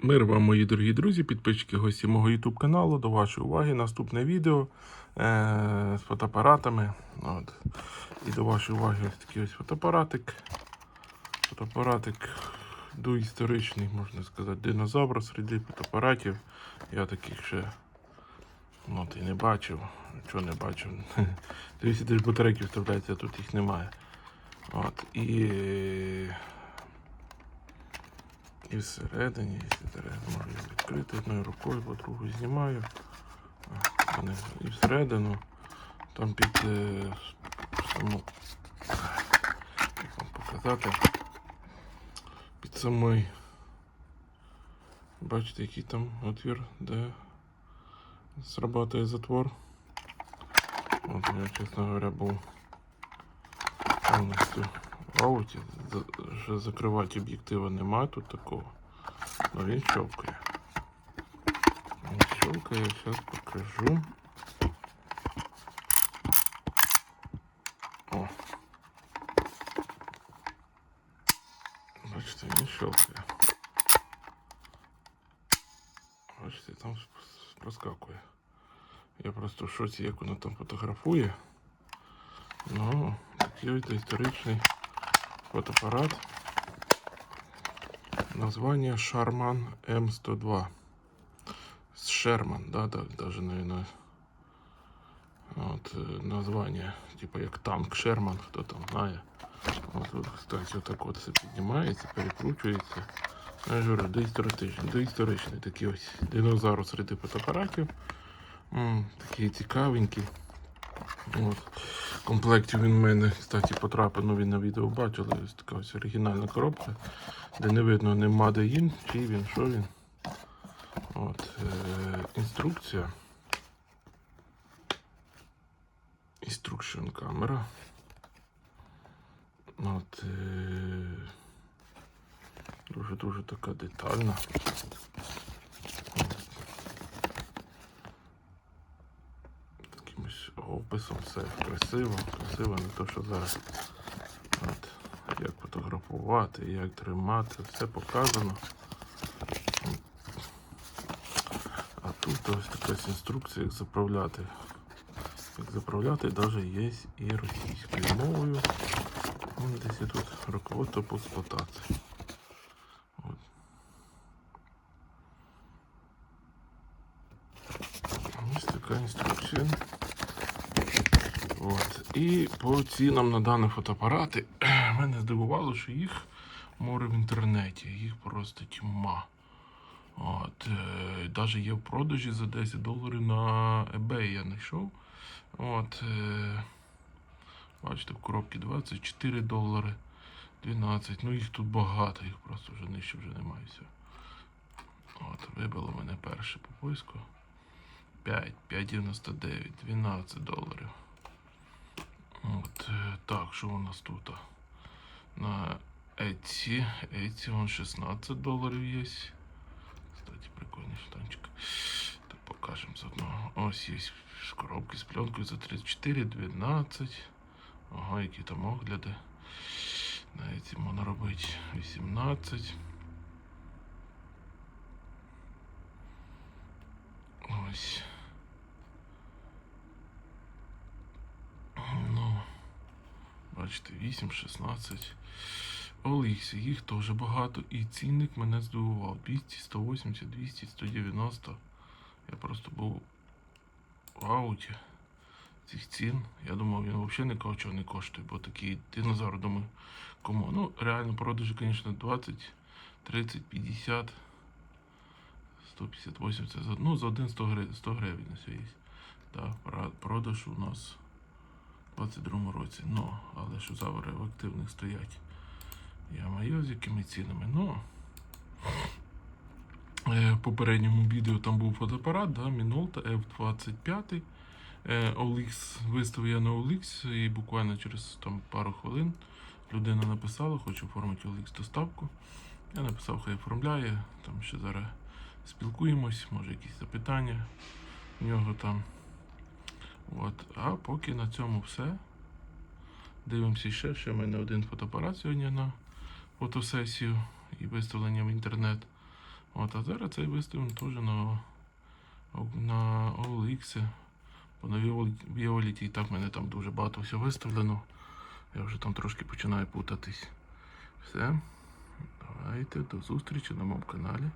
Мир вам, мої дорогі друзі, підписчики, гості мого YouTube каналу. До вашої уваги наступне відео е- з фотоапаратами. От. І до вашої уваги ось такий ось фотоапаратик. Фотоапаратик доісторичний, можна сказати, динозавр серед фотоапаратів. Я таких ще от, і не бачив. Чого не бачив? 200 тисяч батарейки вставляється, тут їх немає. От. І і всередині, треба, можу її відкрити одною рукою, по другу знімаю. І всередину, там під е, саму, як вам показати, під самий, бачите, який там отвір, де срабатує затвор. От я, чесно говоря, був повністю ауті. Що закривати об'єктива немає тут такого. Но він щелкає. Він щелкає, зараз покажу. О. Бачите, він щелкає. Бачите, там проскакує. Я просто в шоці, як воно там фотографує. Ну, такий історичний фотоапарат. Название Charman M102. Шерман, да, да, даже, наверное, от, е, названня, типу як танк Шерман, хто там знає. От, от, кстати, отак от все піднімається, перекручується. Я ж говорю, доісторичний, доісторичний такий ось динозавр серед фотоапаратів. М, такий цікавенький. От. В комплекті він в мене, кстати, потрапив, ну він на відео бачили, ось така ось оригінальна коробка, де не видно не Made in, чи він, що він. От, е, інструкція. Instruction камера. От, е, дуже-дуже така детальна. Описом все красиво, красиво, не то, що зараз. От, як фотографувати, як тримати, все показано. А тут ось така інструкція, як заправляти. Як заправляти, навіть є і російською мовою. Вон десь і тут руководство по експлуатації. Ось така інструкція. І по цінам на дані фотоапарати мене здивувало, що їх море в інтернеті, їх просто тьма. От, е, Даже є в продажі за 10 доларів на eBay я знайшов. От, е, бачите, в коробці 24 долари, 12. Ну їх тут багато, їх просто вже нижче вже немає. От, вибило мене перше по поиску. 5, 5,99, 12 доларів. От, е, так, що у нас тут? На Etsy, Etsy вон 16 доларів є. Кстати, прикольний штанчик. Так покажемо заодно. Ось є коробки з пленкою за 34, 12. Ага, які там огляди. На Etsy можна робити 18. Ось. Ну, бачите, 8, 16. Олексі, їх теж багато. І цінник мене здивував. 200, 180, 200, 190. Я просто був в ауті цих цін. Я думав, він взагалі нікого чого не коштує, бо такий динозавр, думаю, кому. Ну, реально, продажі, звісно, 20, 30, 50, 150, 80. За, ну, за один 100 гривень, 100 гривень ось є. Да, продаж у нас 22 році. Ну, але що завори в активних стоять. Я маю з якими цінами. Ну, е, в попередньому відео там був фотоапарат, да, Minolta F25. Е, OLX виставив я на OLX і буквально через там, пару хвилин людина написала, хоче оформити OLX доставку. Я написав, хай оформляє. Там ще зараз спілкуємось, може якісь запитання в нього там. От. А поки на цьому все. Дивимося ще, ще в мене один фотоапарат сьогодні на фотосесію і виставлення в інтернет. От, а зараз цей виставимо теж на, на OLX. Бо на Violet- і так в мене там дуже багато всього виставлено. Я вже там трошки починаю путатись. Все. Давайте, до зустрічі на моєму каналі.